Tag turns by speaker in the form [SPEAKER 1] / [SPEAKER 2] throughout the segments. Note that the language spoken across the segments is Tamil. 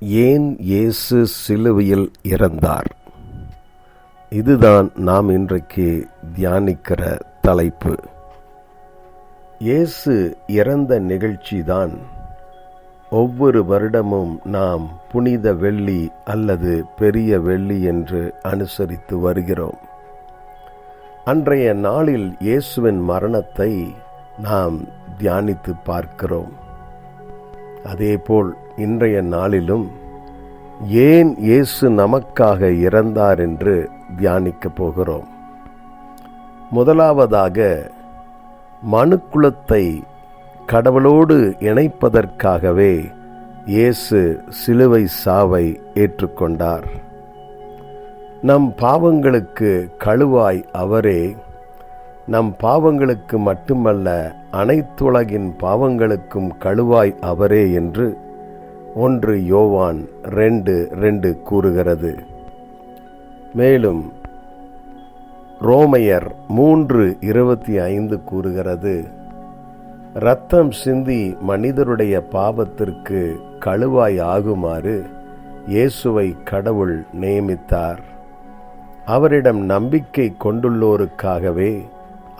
[SPEAKER 1] ஏன் இயேசு சிலுவையில் இறந்தார்? இதுதான் நாம் இன்றைக்கு தியானிக்கிற தலைப்பு. இயேசு இறந்த நிகழ்ச்சிதான் ஒவ்வொரு வருடமும் நாம் புனித வெள்ளி அல்லது பெரிய வெள்ளி என்று அனுசரித்து வருகிறோம். அன்றைய நாளில் இயேசுவின் மரணத்தை நாம் தியானித்து பார்க்கிறோம். அதேபோல் இன்றைய நாளிலும் ஏன் இயேசு நமக்காக இறந்தார் என்று தியானிக்கப் போகிறோம். முதலாவதாக மனுக்குலத்தை கடவுளோடு இணைப்பதற்காகவே இயேசு சிலுவை சாவை ஏற்றுக்கொண்டார். நம் பாவங்களுக்கு கழுவாய் அவரே நம் பாவங்களுக்கு மட்டுமல்ல அனைத்துலகின் பாவங்களுக்கும் கழுவாய் அவரே என்று ஒன்று யோவான் ரெண்டு ரெண்டு கூறுகிறது. மேலும் ரோமையர் மூன்று இருபத்தி ஐந்து கூறுகிறது ரத்தம் சிந்தி மனிதருடைய பாவத்திற்கு கழுவாய் ஆகுமாறு இயேசுவை கடவுள் நியமித்தார். அவரிடம் நம்பிக்கை கொண்டுள்ளோருக்காகவே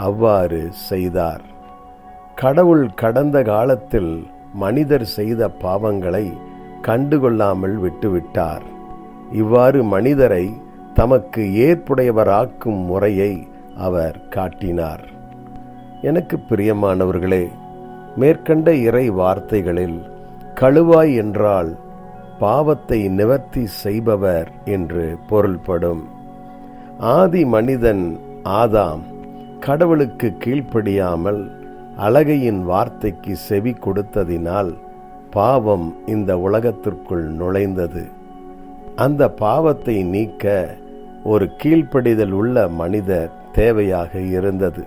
[SPEAKER 1] அவ்வாறு செய்தார். கடவுள் கடந்த காலத்தில் மனிதர் செய்த பாவங்களை கண்டுகொள்ளாமல் விட்டுவிட்டார். இவ்வாறு மனிதரை தமக்கு ஏற்புடையவராக்கும் முறையை அவர் காட்டினார். எனக்கு பிரியமானவர்களே மேற்கண்ட இறை வார்த்தைகளில் கழுவாய் என்றால் பாவத்தை நிவர்த்தி செய்பவர் என்று பொருள்படும். ஆதி மனிதன் ஆதாம் கடவுளுக்கு கீழ்ப்படியாமல் அழகையின் வார்த்தைக்கு செவி கொடுத்ததினால் பாவம் இந்த உலகத்திற்குள் நுழைந்தது. அந்த பாவத்தை நீக்க ஒரு கீழ்ப்படிதல் உள்ள மனிதர் தேவையாக இருந்தது.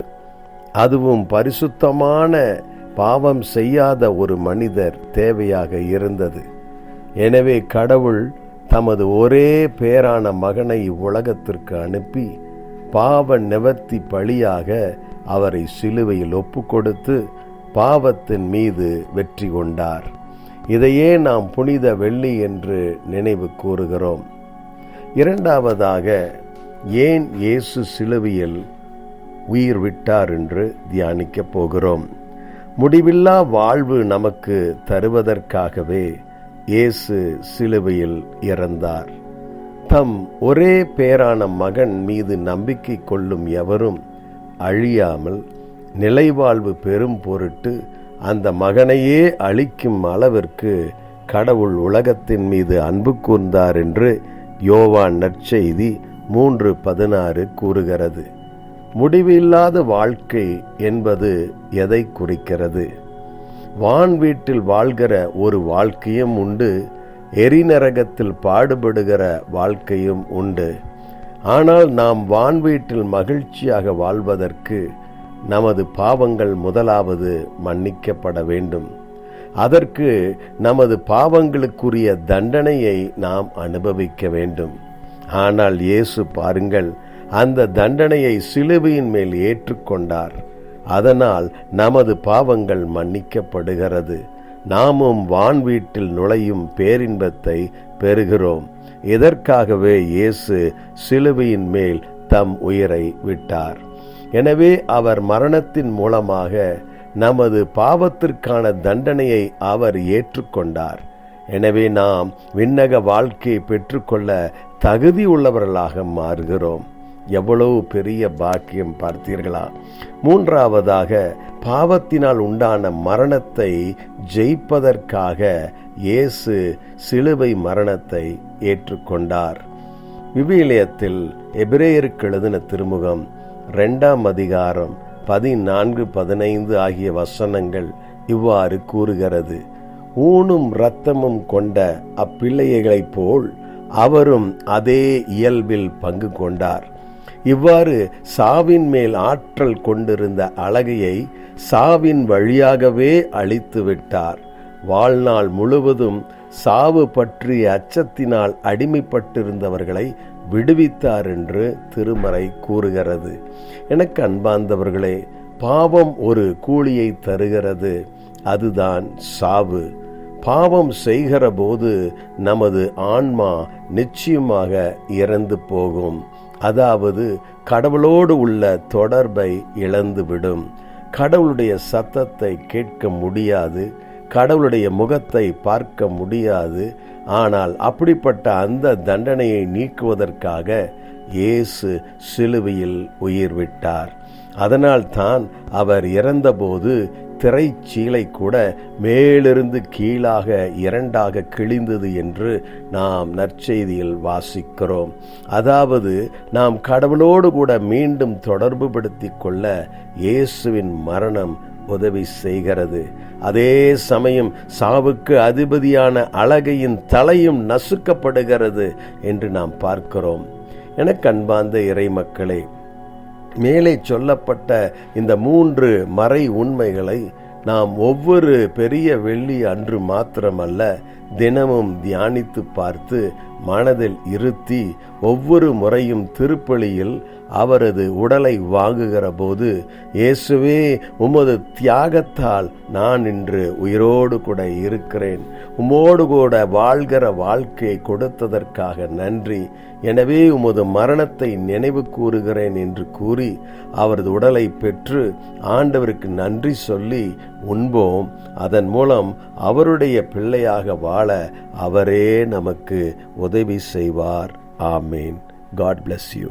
[SPEAKER 1] அதுவும் பரிசுத்தமான பாவம் செய்யாத ஒரு மனிதர் தேவையாக இருந்தது. எனவே கடவுள் தமது ஒரே பேரான மகனை இவ்வுலகத்திற்கு அனுப்பி பாவ நிவர்த்தி பழியாக அவரை சிலுவையில் ஒப்பு கொடுத்து பாவத்தின் மீது வெற்றி கொண்டார். இதையே நாம் புனித வெள்ளி என்று நினைவு கூறுகிறோம். இரண்டாவதாக ஏன் இயேசு சிலுவையில் உயிர் விட்டார் என்று தியானிக்கப் போகிறோம். முடிவில்லா வாழ்வு நமக்கு தருவதற்காகவே இயேசு சிலுவையில் இறந்தார். தம் ஒரே பேரான மகன் மீது நம்பிக்கை கொள்ளும் எவரும் அழியாமல் நிலைவாழ்வு பெரும் பொருட்டு அந்த மகனையே அழிக்கும் அளவிற்கு கடவுள் உலகத்தின் மீது அன்பு கூர்ந்தார் என்று யோவான் நற்செய்தி மூன்று பதினாறு கூறுகிறது. முடிவில்லாத வாழ்க்கை என்பது எதை குறிக்கிறது? வான் வீட்டில் வாழ்கிற ஒரு வாழ்க்கையும் உண்டு எரிநரகத்தில் பாடுபடுகிற வாழ்க்கையும் உண்டு. ஆனால் நாம் வான் வீட்டில் மகிழ்ச்சியாக வாழ்வதற்கு நமது பாவங்கள் முதலாவது மன்னிக்கப்பட வேண்டும். அதற்கு நமது பாவங்களுக்குரிய தண்டனையை நாம் அனுபவிக்க வேண்டும். ஆனால் இயேசு பாருங்கள் அந்த தண்டனையை சிலுவையின் மேல் ஏற்றுக்கொண்டார். அதனால் நமது பாவங்கள் மன்னிக்கப்படுகிறது. நாமும் வான் வீட்டில் நுழையும் பேரின்பத்தை பெறுகிறோம். இதற்காகவே இயேசு சிலுவையின் மேல் தம் உயிரை விட்டார். எனவே அவர் மரணத்தின் மூலமாக நமது பாவத்திற்கான தண்டனையை அவர் ஏற்றுக்கொண்டார். எனவே நாம் விண்ணக வாழ்க்கையை பெற்றுக்கொள்ள தகுதி உள்ளவர்களாக மாறுகிறோம். எவ்வளவு பெரிய பாக்கியம் பார்த்தீர்களா? மூன்றாவதாக பாவத்தினால் உண்டான மரணத்தை ஜெயிப்பதற்காக இயேசு சிலுவை மரணத்தை ஏற்றுக்கொண்டார். விவிலியத்தில் எபிரேயருக்கு எழுதின திருமுகம் ரெண்டாம் அதிகாரம் பதினான்கு பதினைந்து ஆகிய வசனங்கள் இவ்வாறு கூறுகிறது. ஊனும் இரத்தமும் கொண்ட அப்பிள்ளைகளைப் போல் அவரும் அதே இயல்பில் பங்கு கொண்டார். இவ்வாறு சாவின் மேல் ஆற்றல் கொண்டிருந்த அழகையை சாவின் வழியாகவே அழித்து விட்டார். வாழ்நாள் முழுவதும் சாவு பற்றிய அச்சத்தினால் அடிமைப்பட்டிருந்தவர்களை விடுவித்தார் என்று திருமறை கூறுகிறது. எனக்கு அன்பார்ந்தவர்களே பாவம் ஒரு கூலியை தருகிறது. அதுதான் சாவு. பாவம் செய்கிற போது நமது ஆன்மா நிச்சயமாக இறந்து போகும். அதாவது கடவுளோடு உள்ள தொடர்பை இழந்துவிடும். கடவுளுடைய சத்தத்தை கேட்க முடியாது. கடவுளுடைய முகத்தை பார்க்க முடியாது. ஆனால் அப்படிப்பட்ட அந்த தண்டனையை நீக்குவதற்காக இயேசு சிலுவையில் உயிர் விட்டார். அதனால் தான் அவர் இறந்தபோது திரைச்சீலை கூட மேலிருந்து கீழாக இரண்டாக கிழிந்தது என்று நாம் நற்செய்தியில் வாசிக்கிறோம். அதாவது நாம் கடவுளோடு கூட மீண்டும் தொடர்பு படுத்தி கொள்ள இயேசுவின் மரணம் உதவி செய்கிறது. அதே சமயம் சாவுக்கு அதிபதியான அழகையின் தலையும் நசுக்கப்படுகிறது என்று நாம் பார்க்கிறோம். என கண்பார்ந்த இறை மக்களே மேலே சொல்லப்பட்ட இந்த மூன்று மறை உண்மைகளை நாம் ஒவ்வொரு பெரிய வெள்ளி அன்று மாத்திரமல்ல தினமும் தியானித்து பார்த்து மனதில் இருத்தி ஒவ்வொரு முறையும் திருப்பலியில் அவரது உடலை வாங்குகிற போது இயேசுவே உமது தியாகத்தால் நான் இன்று உயிரோடு கூட இருக்கிறேன். உமோடு கூட வாழ்கிற வாழ்க்கையை கொடுத்ததற்காக நன்றி. எனவே உமது மரணத்தை நினைவு கூறுகிறேன் என்று கூறி அவரது உடலை பெற்று ஆண்டவருக்கு நன்றி சொல்லி உண்போம். அதன் மூலம் அவருடைய பிள்ளையாக வாழ அவரே நமக்கு உதவி செய்வார். ஆமேன். God bless you